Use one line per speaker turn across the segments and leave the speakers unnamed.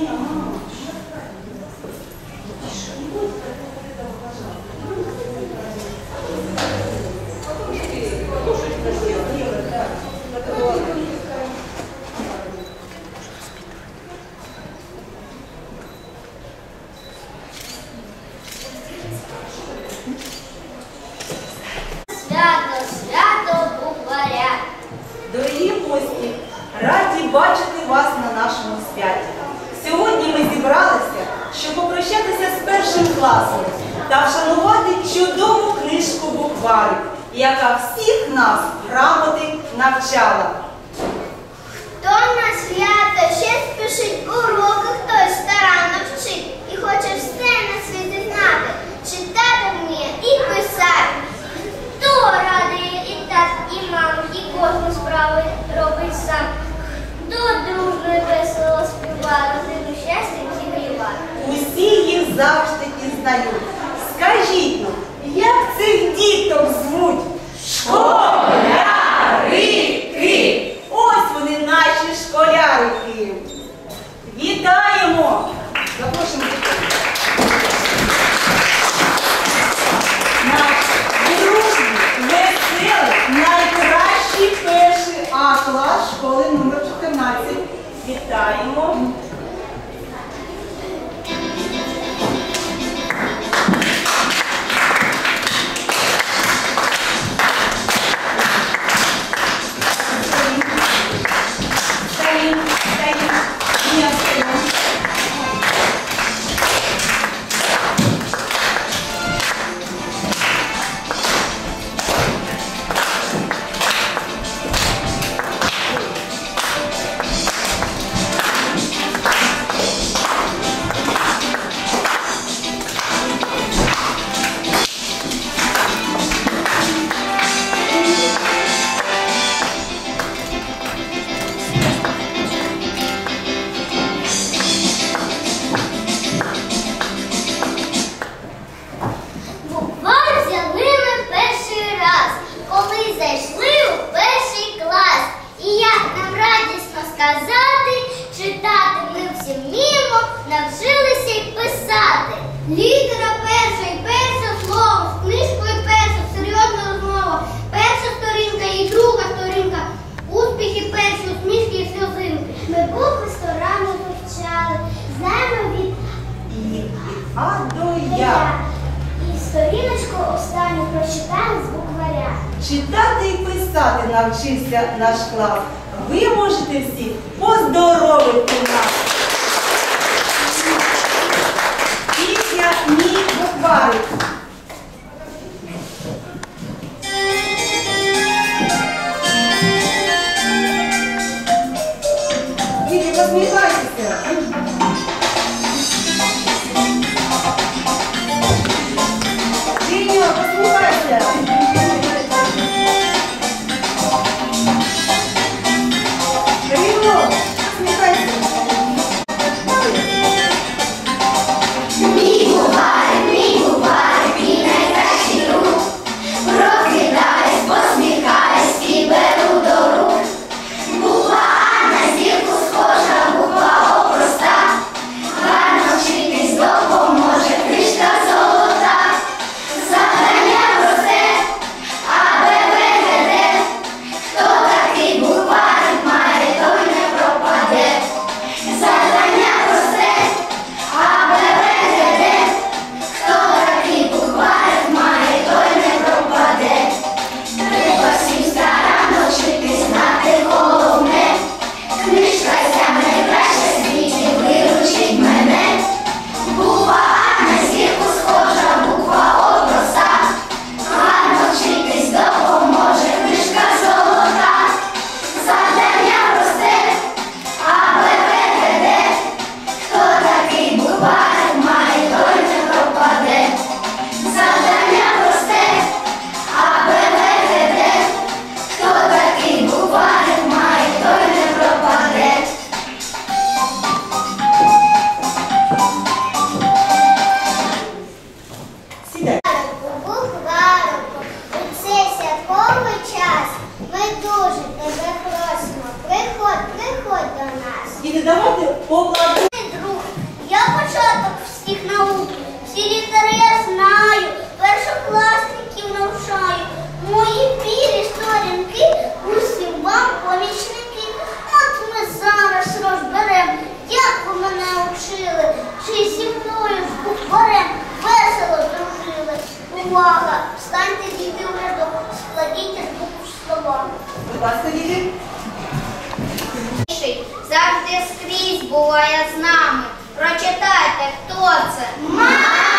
해요. шанувати чудову книжку букварик, яка всіх нас грамоти навчала.
Хто на свято ще спішить уроки, хтось старанно вчить і хоче все на світі знати, читати вміє і писати. Хто радує і так, і мам, і кожну справу робить сам. Хто дружно і весело співає, за щастя зігріває.
Усі їх завжди і знають. Скажіть, нам, як цих діток звуть?
Школяри! писати
навчився наш клас. Ви можете всі
поздоровитися.
Будь ласка.
Завжди скрізь буває з нами. Прочитайте, хто це.
Мама!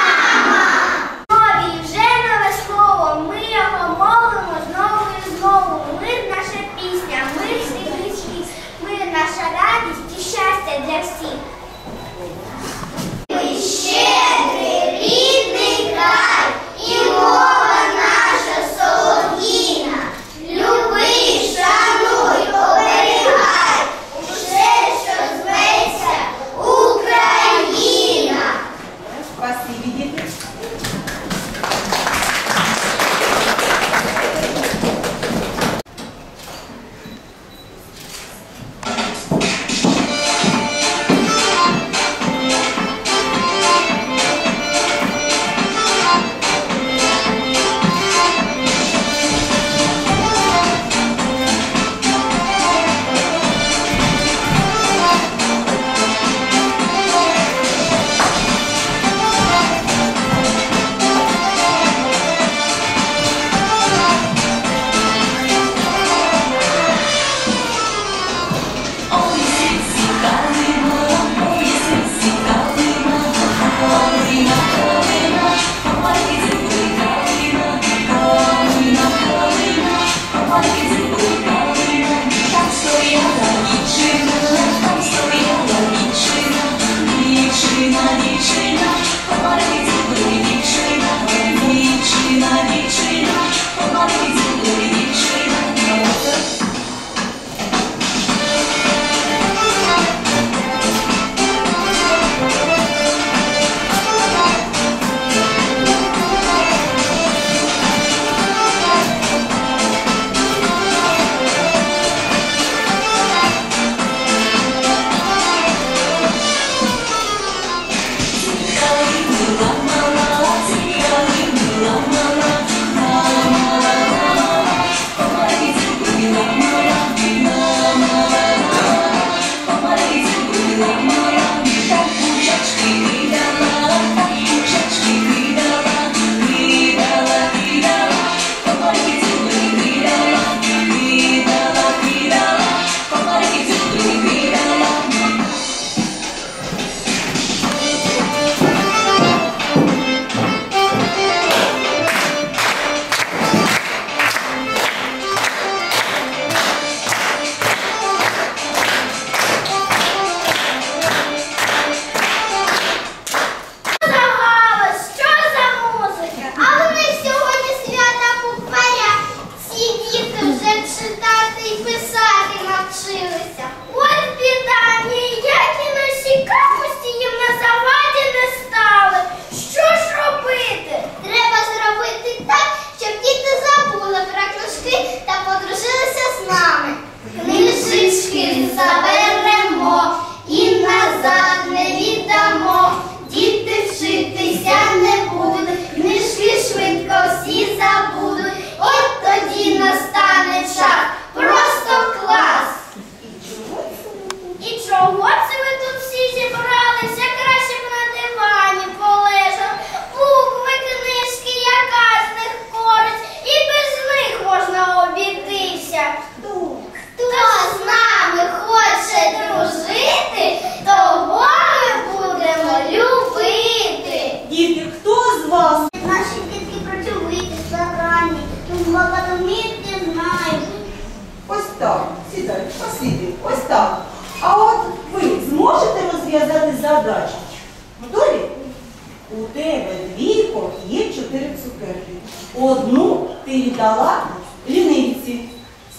чотири цукерки. Одну ти дала лінивці.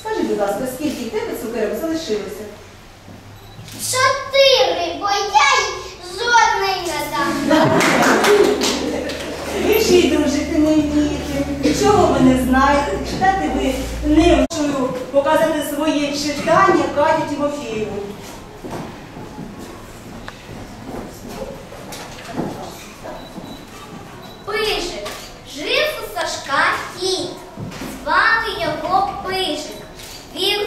Скажи, будь ласка, скільки в тебе цукерок залишилося?
Чотири, бо я їй жодної не дам.
Ви дружити не вмієте, нічого ви не знаєте, читати ви не вчую, показати своє читання Каті
Тимофієву. Сашка кіт, звали його Пижик. Він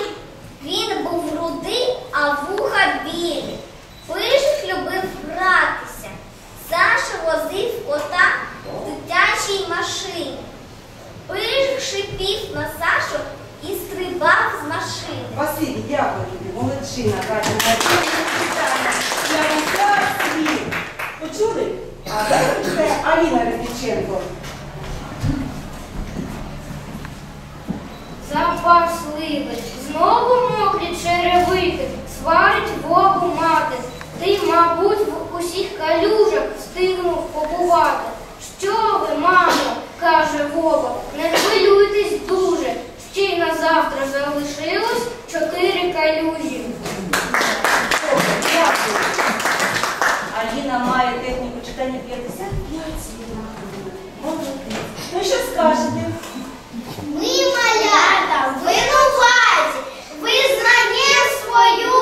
нервово, не
хвилюйтесь дуже. Ще й на
завтра
залишилось чотири калюжі. Аліна має техніку читання 55 слів.
Ну що скажете? Ми малята, винуваті, визнаємо свою.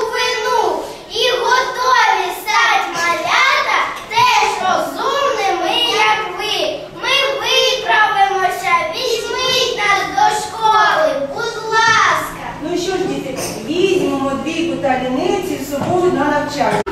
Santiago.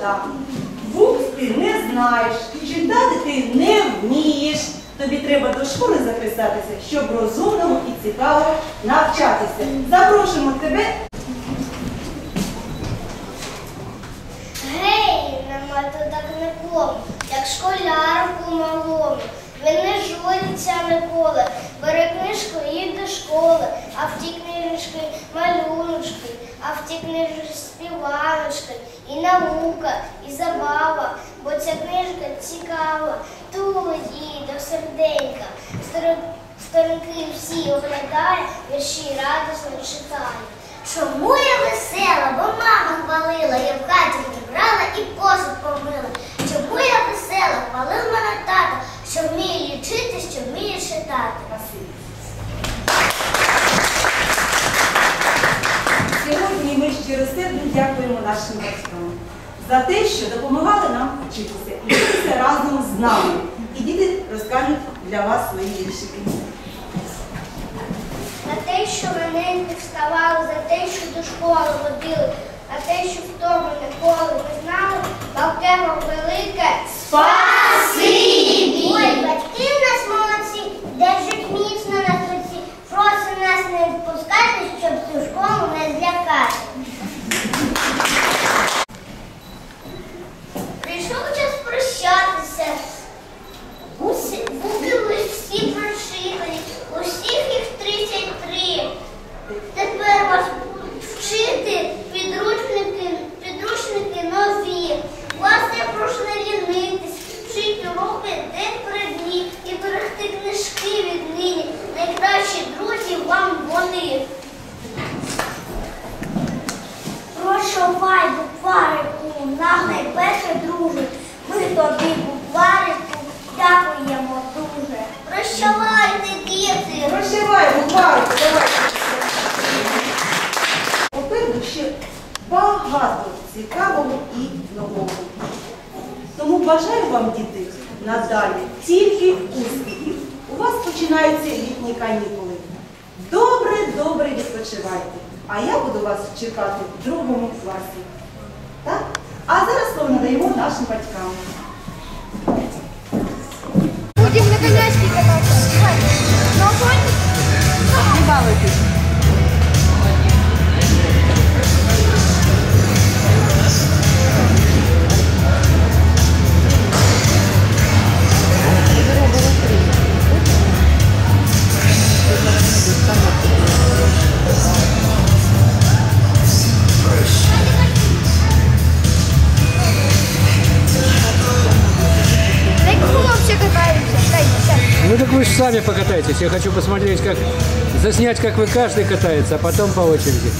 Шкода. Букв ти не знаєш, читати ти не вмієш. Тобі треба до школи записатися, щоб розумному і цікаво навчатися. Запрошуємо тебе.
Гей, нема то так нікому, як школярку малому. Він не журиться ніколи, бере книжку і до школи, а в тій книжці малюночки, а в тій книжці співаночки, і наука, і забава, бо ця книжка цікава, ту їй до серденька. Стор- Сторінки всі оглядає, вірші радісно читає.
Чому я весела, бо мама хвалила, я в хаті прибрала і посуд помила. Чому я весела, хвалив мене тато, що вміє лічити, що вміє читати.
Сьогодні ми щиросердно дякуємо нашим батькам за те, що допомагали нам вчитися і вчитися разом з нами. І діти розкажуть для вас свої віршики.
За те, що мене не вставали, за те, що до школи водили, за те, що в тому ніколи не знали, Балкемо велике.
Спасибі! Бажаю вам, діти, надалі тільки успіхів. У вас починаються літні канікули. Добре, добре відпочивайте. А я буду вас чекати в другому класі. Так? А зараз слово надаємо нашим батькам.
Будем на коляске кататься. На коне?
Не балуйтесь.
Сами покатайтесь. Я хочу посмотреть, как заснять, как вы каждый катается, а потом по очереди.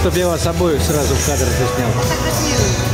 чтобы я вас обоих сразу в кадр заснял.